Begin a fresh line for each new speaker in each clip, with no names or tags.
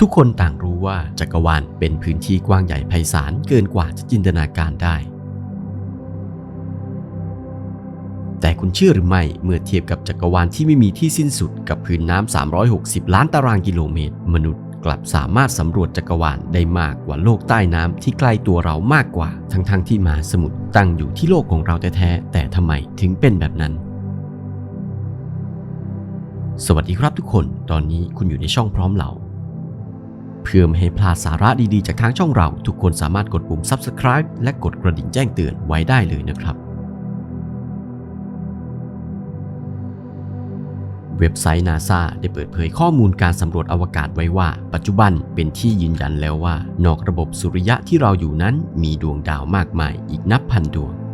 ทุกคนต่างรู้ว่าจักรวาลเป็นพื้นที่กว้างใหญ่ไพศาลเกินกว่าจะจินตนาการได้ แต่คุณเชื่อหรือไม่เมื่อเทียบกับจักรวาลที่ไม่มีที่สิ้นสุดกับพื้นน้ำ 360 ล้านตารางกิโลเมตร มนุษย์กลับสามารถสำรวจจักรวาลได้มากกว่าโลกใต้น้ำที่ใกล้ตัวเรามากกว่า ทั้งๆทที่มหาสมุทรตั้งอยู่ที่โลกของเราแท้ๆแต่ทำไมถึงเป็นแบบนั้นสวัสดีครับทุกคน ตอนนี้คุณอยู่ในช่องพร้อมเรา เพื่อไม่ให้พลาดสาระดีๆ จากทางช่องเรา ทุกคนสามารถกดปุ่ม subscribe และกดกระดิ่งแจ้งเตือนไว้ได้เลยนะครับ เว็บไซต์ NASA ได้เปิดเผยข้อมูลการสำรวจอวกาศไว้ว่า ปัจจุบันเป็นที่ยืนยันแล้วว่า นอกระบบสุริยะที่เราอยู่นั้นมีดวงดาวมากมายอีกนับพันดวง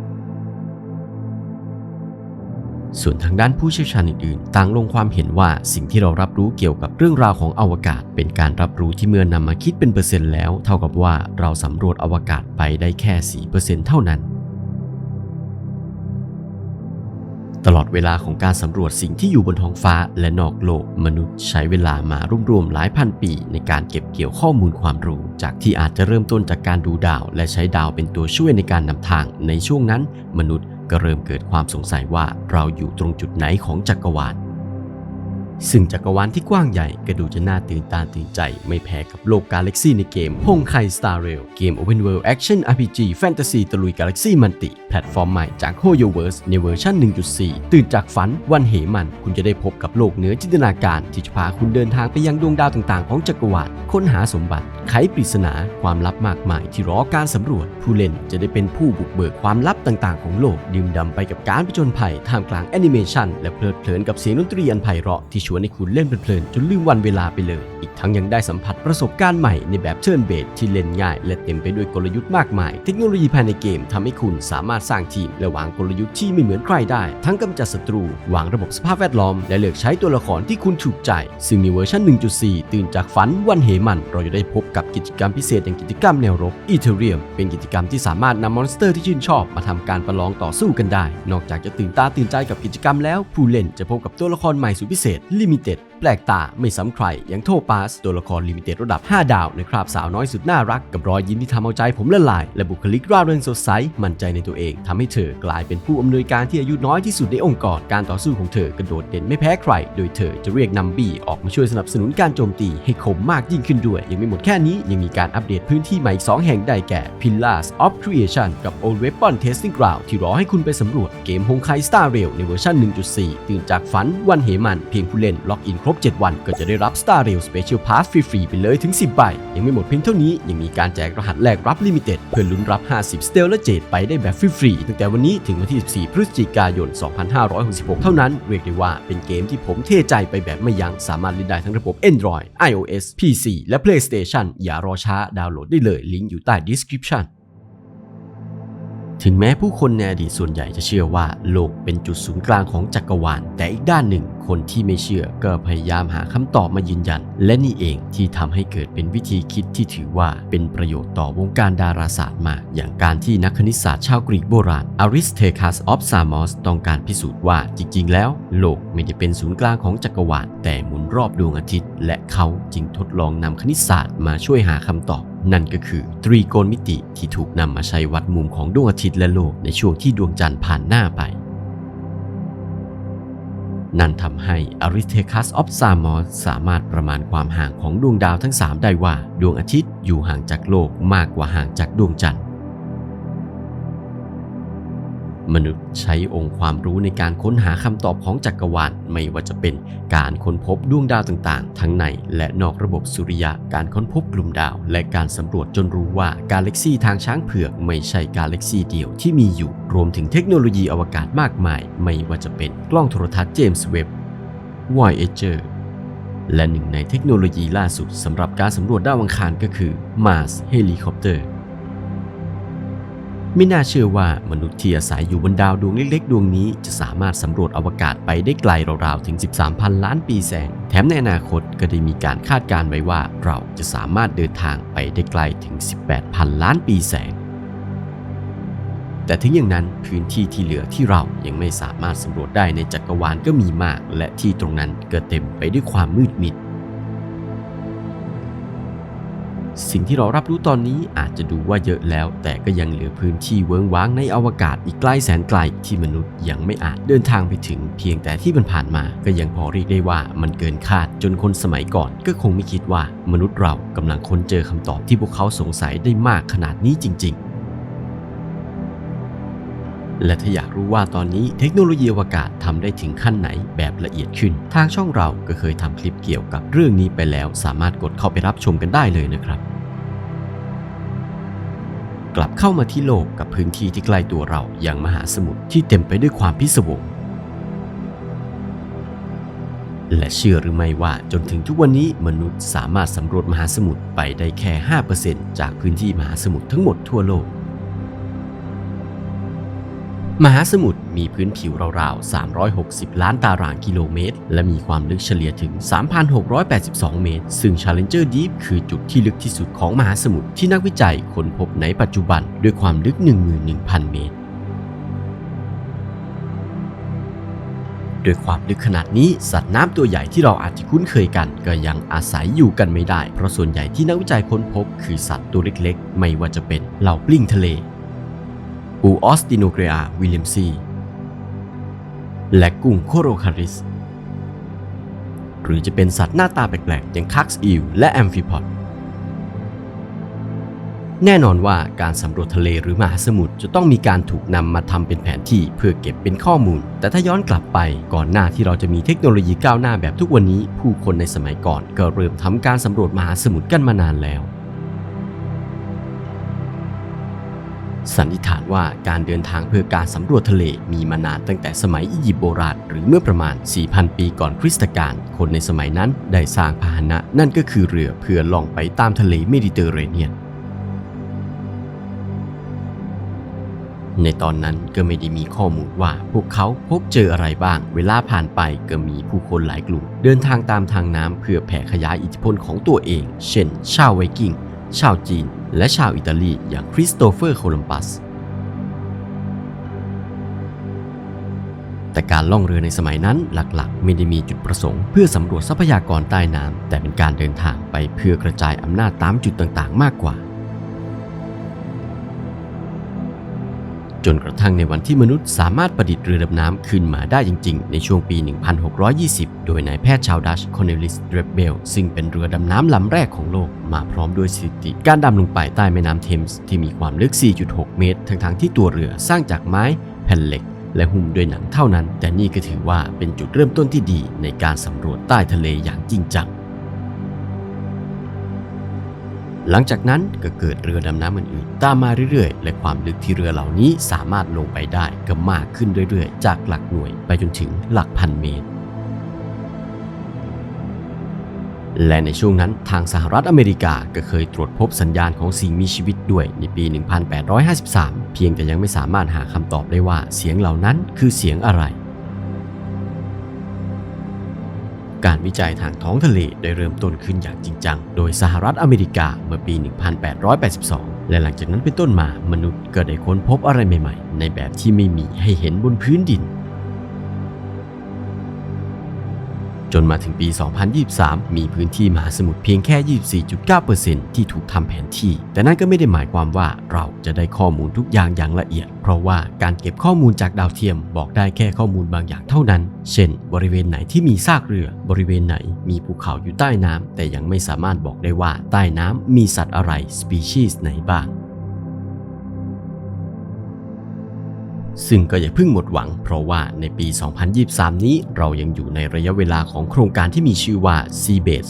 ส่วนทางด้านผู้เชี่ยวชาญอื่นๆ ต่างลงความเห็นว่าสิ่งที่เรารับรู้เกี่ยวกับเรื่องราวของอวกาศ เป็นการรับรู้ที่เมื่อนำมาคิดเป็นเปอร์เซ็นต์แล้ว เท่ากับว่าเราสำรวจอวกาศไปได้แค่4%เท่านั้น ตลอดเวลาของการสำรวจสิ่งที่อยู่บนท้องฟ้าและนอกโลก มนุษย์ใช้เวลามารวมๆหลายพันปี ในการเก็บเกี่ยวข้อมูลความรู้ จากที่อาจจะเริ่มต้นจากการดูดาว และใช้ดาวเป็นตัวช่วยในการนำทาง ในช่วงนั้น มนุษย์ ก็เริ่มเกิดความสงสัยว่าเราอยู่ตรงจุดไหนของจักรวาล ซึ่งจักรวาลที่กว้างใหญ่ก็ดูจะน่าตื่นตาตื่นใจ ไม่แพ้กับโลกกาแล็กซี่ในเกมฮงไค Star Rail เกม Open World Action RPG Fantasy ตะลุยกาแล็กซี่มันติ แพลตฟอร์มใหม่จาก HoYoverse ในเวอร์ชัน1.4 ตื่นจากฝันวันเหมัน คุณจะได้พบกับโลกเหนือจินตนาการ ที่จะพาคุณเดินทางไปยังดวงดาวต่างๆ ของจักรวาลค้นหาสมบัติไขปริศนาความลับมากมายที่รอการสำรวจ ผู้เล่นจะได้เป็นผู้บุกเบิกความลับต่างๆ ของโลกดื่มด่ำไปกับการผจญภัยท่ามกลางแอนิเมชันและเพลิดเพลินกับเสียงดนตรีอันไพเราะที่ชวนให้คุณเล่นเพลินๆจนลืมวันเวลาไปเลย อีกทั้งยังได้สัมผัสประสบการณ์ใหม่ในแบบเชิญเบสที่เล่นง่าย และเต็มไปด้วยกลยุทธ์มากมาย เทคโนโลยีภายในเกมทำให้คุณสามารถสร้างทีมและวางกลยุทธ์ที่ไม่เหมือนใครได้ ทั้งกำจัดศัตรูวางระบบสภาพแวดล้อม และเลือกใช้ตัวละครที่คุณถูกใจ ซึ่งในเวอร์ชัน 1.4 ตื่นจากฝันวันเหมัน เราจะได้พบกับกิจกรรมพิเศษอย่างกิจกรรมแนวรบอีเทเรียมเป็นกิจกรรมที่สามารถนำมอนสเตอร์ที่ชื่นชอบมาทำการประลองต่อสู้กันได้ นอกจากจะตื่นตาตื่นใจกับกิจกรรมแล้วผู้เล่นจะพบกับตัวละครใหม่สุดพิเศษ Limited. ปลกตาไม่ซ้ำใครอย่างโทปาสตัวละครลิมิเต็ดระดับ 5 ดาวในครับสาวน้อยสุดน่ารักกับรอยยิ้มที่ทำเอาใจผมละลาย และบุคลิกร่าเริงสดใสมั่นใจในตัวเองทำให้เธอกลายเป็นผู้อำนวยการที่อายุน้อยที่สุดในองค์กรการต่อสู้ของเธอกระโดดเด่นไม่แพ้ใคร โดยเธอจะเรียกนัมบี้ออกมาช่วยสนับสนุนการโจมตีให้คมมากยิ่งขึ้นด้วย ยังไม่หมดแค่นี้ยังมีการอัปเดตพื้นที่ใหม่อีกสองแห่งได้แก่ Pillars of Creation กับ Old Weapon Testing Ground ที่รอให้คุณไปสำรวจเกมฮงไค Star Rail ในเวอร์ชัน1.4 ตื่นจากฝันวันเหมันเพียงผู้เล่นล็อกอินครบ7 วันก็จะได้รับ Star Rail Special Pass ฟรีๆไปเลยถึง 10 ใบ ยังไม่หมดเพียงเท่านี้ ยังมีการแจกรหัสแลกรับ Limited เพื่อลุ้นรับ 50 Steel และ Jade ไปได้แบบฟรีๆตั้งแต่วันนี้ถึงวันที่ 14 พฤศจิกายน 2566 เท่านั้น เรียกได้ว่าเป็นเกมที่ผมเทใจไปแบบไม่ยัง้งสามารถเล่นได้ทั้งระบบ Android iOS PC และ PlayStation อย่ารอช้าดาวน์โหลดได้เลยลิงก์อยู่ใต้ description ถึงแม้ผู้คนในอดีตส่วนใหญ่จะเชื่อว่าโลกเป็นจุดศูนย์กลางของจักรวาล แต่อีกด้านหนึ่งคนที่ไม่เชื่อก็พยายามหาคำตอบมายืนยัน และนี่เองที่ทำให้เกิดเป็นวิธีคิดที่ถือว่าเป็นประโยชน์ต่อวงการดาราศาสตร์มาก อย่างการที่นักคณิตศาสตร์ชาวกรีกโบราณอาริสเทคัสออฟซามอสต้องการพิสูจน์ว่าจริง ๆ แล้ว โลกไม่ได้เป็นศูนย์กลางของจักรวาลแต่หมุนรอบดวงอาทิตย์ และเขาจึงทดลองนำคณิตศาสตร์มาช่วยหาคำตอบนั่นก็คือตรีโกณมิติที่ถูกนำมาใช้วัดมุมของดวงอาทิตย์และโลกในช่วงที่ดวงจันทร์ผ่านหน้าไป นั่นทำให้อริเทคัสออฟซามอสสามารถประมาณความห่างของดวงดาวทั้ง 3 ได้ว่า ดวงอาทิตย์อยู่ห่างจากโลกมากกว่าห่างจากดวงจันทร์ มนุษย์ใช้องค์ความรู้ในการค้นหาคำตอบของจักรวาลไม่ว่าจะเป็นการค้นพบดวงดาวต่างๆ ทั้งในและนอกระบบสุริยะ การค้นพบกลุ่มดาว และการสำรวจจนรู้ว่ากาแล็กซีทางช้างเผือกไม่ใช่กาแล็กซีเดียวที่มีอยู่ รวมถึงเทคโนโลยีอวกาศมากมาย ไม่ว่าจะเป็นกล้องโทรทัศน์เจมส์เว็บ Voyager และหนึ่งในเทคโนโลยีล่าสุดสำหรับการสำรวจดาวอังคารก็คือ Mars Helicopter ไม่น่าเชื่อว่ามนุษย์ที่อาศัยอยู่บนดาวดวงเล็กๆ ดวงนี้จะสามารถสำรวจอวกาศไปได้ไกลราวๆถึง 13,000 ล้านปีแสง แถมในอนาคตก็ได้มีการคาดการณ์ไว้ว่าเราจะสามารถเดินทางไปได้ไกลถึง 18,000 ล้านปีแสง แต่ถึงอย่างนั้นพื้นที่ที่เหลือที่เรายังไม่สามารถสำรวจได้ในจักรวาลก็มีมาก และที่ตรงนั้นก็เต็มไปด้วยความมืดมิด สิ่งที่เรารับรู้ตอนนี้อาจจะดูว่าเยอะแล้ว แต่ก็ยังเหลือพื้นที่เวิ้งว้างในอวกาศอีกไกลแสนไกลที่มนุษย์ยังไม่อาจเดินทางไปถึง เพียงแต่ที่มันผ่านมา ก็ยังพอเรียกได้ว่ามันเกินคาดจนคนสมัยก่อน ก็คงไม่คิดว่ามนุษย์เรากำลังค้นเจอคำตอบที่พวกเขาสงสัยได้มากขนาดนี้จริง ๆ และถ้าอยากรู้ว่าตอนนี้เทคโนโลยีอวกาศทำได้ถึงขั้นไหนแบบละเอียดขึ้น ทางช่องเราก็เคยทำคลิปเกี่ยวกับเรื่องนี้ไปแล้ว สามารถกดเข้าไปรับชมกันได้เลยนะครับ กลับเข้ามาที่โลกกับพื้นที่ที่ใกล้ตัวเราอย่างมหาสมุทรที่เต็มไปด้วยความพิศวงและเชื่อหรือไม่ว่าจนถึงทุกวันนี้มนุษย์สามารถสำรวจมหาสมุทรไปได้แค่ 5%จากพื้นที่มหาสมุทรทั้งหมดทั่วโลก มหาสมุทรมีพื้นผิวราวๆ 360 ล้านตารางกิโลเมตร และมีความลึกเฉลี่ยถึง 3,682 เมตร ซึ่ง Challenger Deep คือจุดที่ลึกที่สุดของมหาสมุทรที่นักวิจัยค้นพบในปัจจุบันด้วยความลึก 11,000 เมตรด้วยความลึกขนาดนี้สัตว์น้ำตัวใหญ่ที่เราอาจจะคุ้นเคยกัน ก็ยังอาศัยอยู่กันไม่ได้ เพราะส่วนใหญ่ที่นักวิจัยค้นพบ คือสัตว์ตัวเล็กๆ ไม่ว่าจะเป็นเหล่าปลิ้งทะเล ปูออสติโนเกรอาวิลเลียมซี และกุ้งโคโรคาริส หรือจะเป็นสัตว์หน้าตาแปลกๆ อย่างคักส์อิลและแอมฟิพอดแน่นอนว่าการสำรวจทะเลหรือมหาสมุทรจะต้องมีการถูกนำมาทำเป็นแผนที่เพื่อเก็บเป็นข้อมูล แต่ถ้าย้อนกลับไปก่อนหน้าที่เราจะมีเทคโนโลยีก้าวหน้าแบบทุกวันนี้ ผู้คนในสมัยก่อนก็เริ่มทำการสำรวจมหาสมุทรกันมานานแล้ว สันนิษฐานว่าการเดินทางเพื่อการสำรวจทะเลมีมานานตั้งแต่สมัยอียิปต์โบราณหรือเมื่อประมาณ 4,000 ปีก่อนคริสตกาลคนในสมัยนั้นได้สร้างพาหนะ นั่นก็คือเรือเพื่อล่องไปตามทะเลเมดิเตอร์เรเนียน ในตอนนั้นก็ไม่ได้มีข้อมูลว่าพวกเขาพบเจออะไรบ้าง เวลาผ่านไปก็มีผู้คนหลายกลุ่ม เดินทางตามทางน้ำเพื่อแผ่ขยายอิทธิพลของตัวเอง เช่น ชาวไวกิ้ง ชาวจีน และชาวอิตาลีอย่างคริสโตเฟอร์โคลัมบัส แต่การล่องเรือในสมัยนั้นหลักๆ ไม่ได้มีจุดประสงค์เพื่อสำรวจทรัพยากรใต้น้ำแต่เป็นการเดินทางไปเพื่อกระจายอำนาจตามจุดต่างๆ มากกว่า จนกระทั่งในวันที่มนุษย์สามารถประดิษฐ์เรือดำน้ำขึ้นมาได้จริง ๆ ในช่วงปี 1620 โดยนายแพทย์ชาวดัชคอนเนลิสเดรเบลซึ่งเป็นเรือดำน้ำลำแรกของโลก มาพร้อมด้วยสถิติ การดำลงไปใต้แม่น้ำเทมส์ที่มีความลึก 4.6 เมตร ทั้งๆที่ตัวเรือสร้างจากไม้ แผ่นเหล็ก และหุ้มด้วยหนังเท่านั้น แต่นี่ก็ถือว่าเป็นจุดเริ่มต้นที่ดีในการสำรวจใต้ทะเลอย่างจริงจัง หลังจากนั้นก็เกิดเรือดำน้ำอื่นๆตามมาเรื่อยๆ และความลึกที่เรือเหล่านี้สามารถลงไปได้ก็มากขึ้นเรื่อยๆ จากหลักหน่วยไปจนถึงหลักพันเมตร และในช่วงนั้นทางสหรัฐอเมริกาก็เคยตรวจพบสัญญาณของสิ่งมีชีวิตด้วยในปี 1853 เพียงแต่ยังไม่สามารถหาคำตอบได้ว่าเสียงเหล่านั้นคือเสียงอะไร การวิจัยทางท้องทะเลได้เริ่มต้นขึ้นอย่างจริงจัง โดยสหรัฐอเมริกาเมื่อปี 1882 และหลังจากนั้นเป็นต้นมามนุษย์ก็ได้ค้นพบอะไรใหม่ๆ ในแบบที่ไม่มีให้เห็นบนพื้นดิน จนมาถึงปี 2023 มีพื้นที่มหาสมุทรเพียงแค่ 24.9%ที่ถูกทำแผนที่ แต่นั่นก็ไม่ได้หมายความว่าเราจะได้ข้อมูลทุกอย่างอย่างละเอียด เพราะว่าการเก็บข้อมูลจากดาวเทียมบอกได้แค่ข้อมูลบางอย่างเท่านั้น เช่น บริเวณไหนที่มีซากเรือ บริเวณไหนมีภูเขาอยู่ใต้น้ำแต่ยังไม่สามารถบอกได้ว่าใต้น้ำมีสัตว์อะไรสปีชีส์ไหนบ้าง ซึ่งก็อย่าเพิ่งหมดหวัง เพราะว่าในปี 2023 นี้เรายังอยู่ในระยะเวลาของโครงการที่มีชื่อว่า Seabed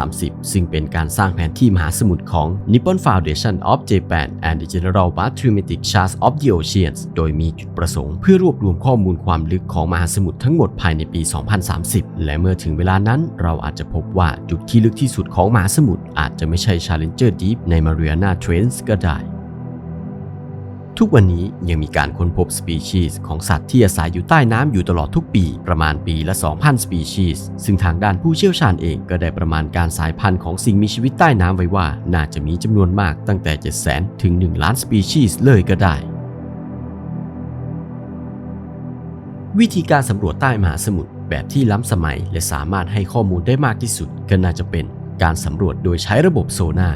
2030 ซึ่งเป็นการสร้างแผนที่มหาสมุทรของ Nippon Foundation of Japan and the General Mathematic Charts of the Oceans โดยมีจุดประสงค์เพื่อรวบรวมข้อมูลความลึกของมหาสมุทรทั้งหมดภายในปี 2030 และเมื่อถึงเวลานั้น เราอาจจะพบว่าจุดที่ลึกที่สุดของมหาสมุทรอาจจะไม่ใช่ Challenger Deep ใน Mariana Trench ก็ได้ ทุกวันนี้ยังมีการค้นพบสปีชีส์ของสัตว์ที่อาศัยอยู่ใต้น้ำอยู่ตลอดทุกปี ประมาณปีละ 2,000 สปีชีส์ซึ่งทางด้านผู้เชี่ยวชาญเองก็ได้ประมาณการสายพันธุ์ของสิ่งมีชีวิตใต้น้ำไว้ว่า น่าจะมีจำนวนมากตั้งแต่ 700,000 ถึง 1 ล้านสปีชีส์เลยก็ได้วิธีการสำรวจใต้มหาสมุทรแบบที่ล้ำสมัยและสามารถให้ข้อมูลได้มากที่สุด ก็น่าจะเป็นการสำรวจโดยใช้ระบบโซนา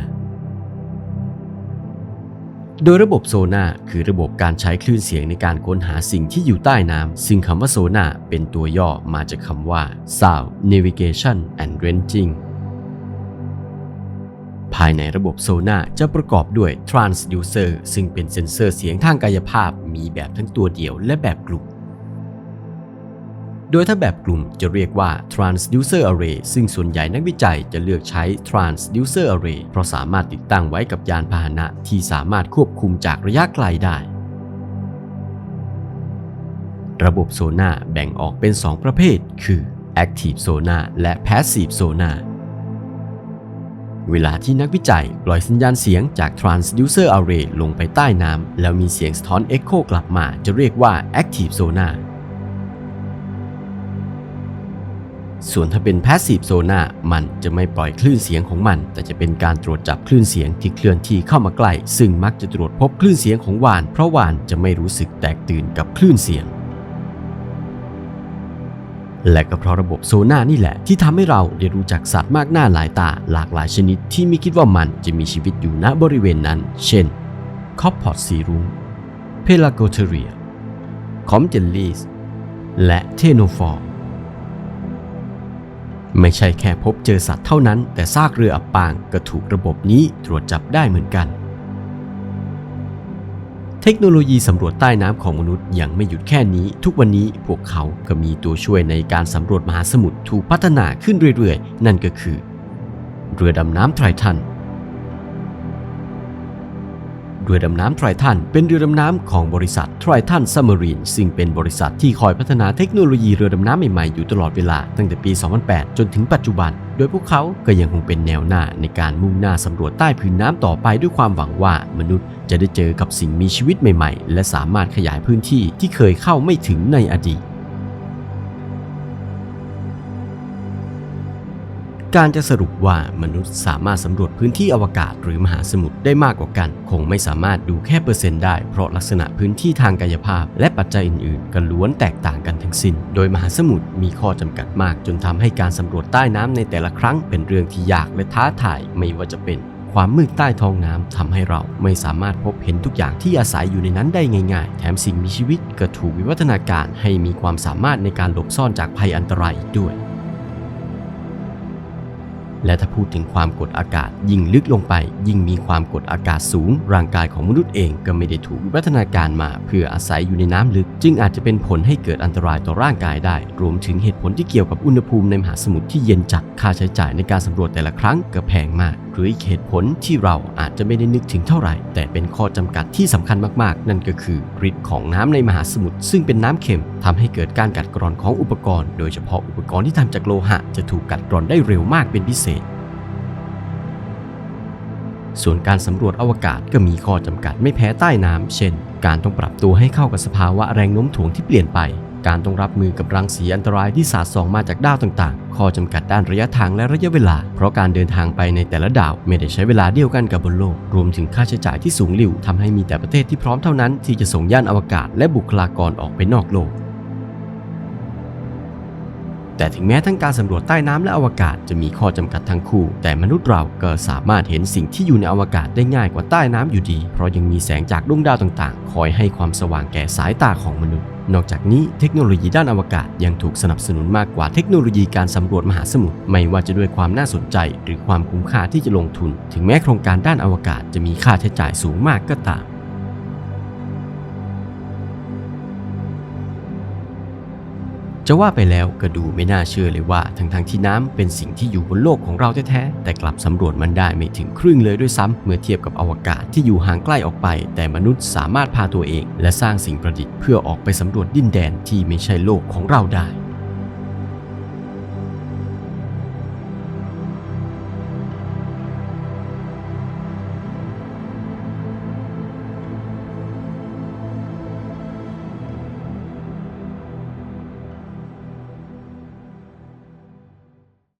โดยระบบโซนาคือระบบการใช้คลื่นเสียงในการค้นหาสิ่งที่อยู่ใต้น้ำ ซึ่งคำว่าโซนาเป็นตัวย่อมาจากคำว่า Sound Navigation and Ranging ภายในระบบโซนาจะประกอบด้วย transducer ซึ่งเป็นเซ็นเซอร์เสียงทางกายภาพ มีแบบทั้งตัวเดี่ยวและแบบกลุ่ม โดยถ้าแบบกลุ่มจะเรียกว่า transducer array ซึ่งส่วนใหญ่นักวิจัยจะเลือกใช้ transducer array เพราะสามารถติดตั้งไว้กับยานพาหนะที่สามารถควบคุมจากระยะไกลได้ ระบบโซนาแบ่งออกเป็น 2 ประเภท คือ active sonar และ passive sonar เวลาที่นักวิจัยปล่อยสัญญาณเสียงจาก transducer array ลงไปใต้น้ำแล้วมีเสียงสะท้อน echo กลับมาจะเรียกว่า active sonar ส่วนถ้าเป็น passive sonar มันจะไม่ปล่อยคลื่นเสียงของมัน แต่จะเป็นการตรวจจับคลื่นเสียงที่เคลื่อนที่เข้ามาใกล้ ซึ่งมักจะตรวจพบคลื่นเสียงของวาน เพราะวานจะไม่รู้สึกแตกตื่นกับคลื่นเสียงและก็เพราะระบบโซน่านี่แหละ ที่ทำให้เราได้รู้จักสัตว์มากหน้าหลายตา หลากหลายชนิดที่ไม่คิดว่ามันจะมีชีวิตอยู่ณบริเวณนั้น เช่นคอปพอดสีรุ้งเพลาโกเทเรีย คอมเจลลีส และเทโนฟอร์ ไม่ใช่แค่พบเจอสัตว์เท่านั้น แต่ซากเรืออับปางก็ถูกระบบนี้ตรวจจับได้เหมือนกัน เทคโนโลยีสำรวจใต้น้ำของมนุษย์ยังไม่หยุดแค่นี้ ทุกวันนี้พวกเขาก็มีตัวช่วยในการสำรวจมหาสมุทรถูกพัฒนาขึ้นเรื่อยๆ นั่นก็คือ เรือดำน้ำไทรทัน เรือดำน้ำไทรทันเป็นเรือดำน้ำของบริษัทไทรทันซัมเมอรีนซึ่งเป็นบริษัทที่คอยพัฒนาเทคโนโลยีเรือดำน้ำใหม่ๆอยู่ตลอดเวลาตั้งแต่ปี 2008 จนถึงปัจจุบัน โดยพวกเขาก็ยังคงเป็นแนวหน้าในการมุ่งหน้าสำรวจใต้พื้นน้ำต่อไปด้วยความหวังว่ามนุษย์จะได้เจอกับสิ่งมีชีวิตใหม่ๆ และสามารถขยายพื้นที่ที่เคยเข้าไม่ถึงในอดีต การจะสรุปว่ามนุษย์สามารถสำรวจพื้นที่อวกาศหรือมหาสมุทรได้มากกว่ากัน คงไม่สามารถดูแค่เปอร์เซ็นต์ได้เพราะลักษณะพื้นที่ทางกายภาพ และปัจจัยอื่นๆก็ล้วนแตกต่างกันทั้งสิ้น โดยมหาสมุทรมีข้อจำกัดมาก จนทำให้การสำรวจใต้น้ำในแต่ละครั้งเป็นเรื่องที่ยากและท้าทายไม่ว่าจะเป็นความมืดใต้ท้องน้ำทำให้เราไม่สามารถพบเห็นทุกอย่างที่อาศัยอยู่ในนั้นได้ง่าย ๆ แถมสิ่งมีชีวิตก็ถูกวิวัฒนาการให้มีความสามารถในการหลบซ่อนจากภัยอันตรายอีกด้วย และถ้าพูดถึงความกดอากาศ ยิ่งลึกลงไป ยิ่งมีความกดอากาศสูง ร่างกายของมนุษย์เองก็ไม่ได้ถูกวิวัฒนาการมา เพื่ออาศัยอยู่ในน้ำลึก จึงอาจจะเป็นผลให้เกิดอันตรายต่อร่างกายได้ รวมถึงเหตุผลที่เกี่ยวกับอุณหภูมิในมหาสมุทรที่เย็นจัดค่าใช้จ่ายในการสำรวจแต่ละครั้งก็แพงมากหรืออีกเหตุผลที่เราอาจจะไม่ได้นึกถึงเท่าไหร่ แต่เป็นข้อจำกัดที่สำคัญมากๆ นั่นก็คือฤทธิ์ของน้ำในมหาสมุทรซึ่งเป็นน้ำเค็มทำให้เกิดการกัดกร่อนของอุปกรณ์ โดยเฉพาะอุปกรณ์ที่ทำจากโลหะ จะถูกกัดกร่อนได้เร็วมากเป็นพิเศษ ส่วนการสำรวจอวกาศก็มีข้อจำกัดไม่แพ้ใต้น้ำ เช่น การต้องปรับตัวให้เข้ากับสภาวะแรงโน้มถ่วงที่เปลี่ยนไป การต้องรับมือกับรังสีอันตรายที่สาดส่องมาจากดาวต่างๆ ข้อจำกัดด้านระยะทางและระยะเวลา เพราะการเดินทางไปในแต่ละดาวไม่ได้ใช้เวลาเดียวกันกับบนโลก รวมถึงค่าใช้จ่ายที่สูงหลิ่วทำให้มีแต่ประเทศที่พร้อมเท่านั้นที่จะส่งยานอวกาศและบุคลากรออกไปนอกโลก แต่ถึงแม้ทั้งการสำรวจใต้น้ำและอวกาศจะมีข้อจำกัดทั้งคู่ แต่มนุษย์เราก็สามารถเห็นสิ่งที่อยู่ในอวกาศได้ง่ายกว่าใต้น้ำอยู่ดี เพราะยังมีแสงจากดวงดาวต่างๆ คอยให้ความสว่างแก่สายตาของมนุษย์ นอกจากนี้เทคโนโลยีด้านอวกาศยังถูกสนับสนุนมากกว่าเทคโนโลยีการสำรวจมหาสมุทรไม่ว่าจะด้วยความน่าสนใจ หรือความคุ้มค่าที่จะลงทุน ถึงแม้โครงการด้านอวกาศจะมีค่าใช้จ่ายสูงมากก็ตาม จะว่าไปแล้วก็ดูไม่น่าเชื่อเลยว่าทั้งๆที่น้ำเป็นสิ่งที่อยู่บนโลกของเราแท้ๆแต่กลับสำรวจมันได้ไม่ถึงครึ่งเลยด้วยซ้ำเมื่อเทียบกับอวกาศที่อยู่ห่างไกลออกไป แต่มนุษย์สามารถพาตัวเอง และสร้างสิ่งประดิษฐ์เพื่อออกไปสำรวจดินแดนที่ไม่ใช่โลกของเราได้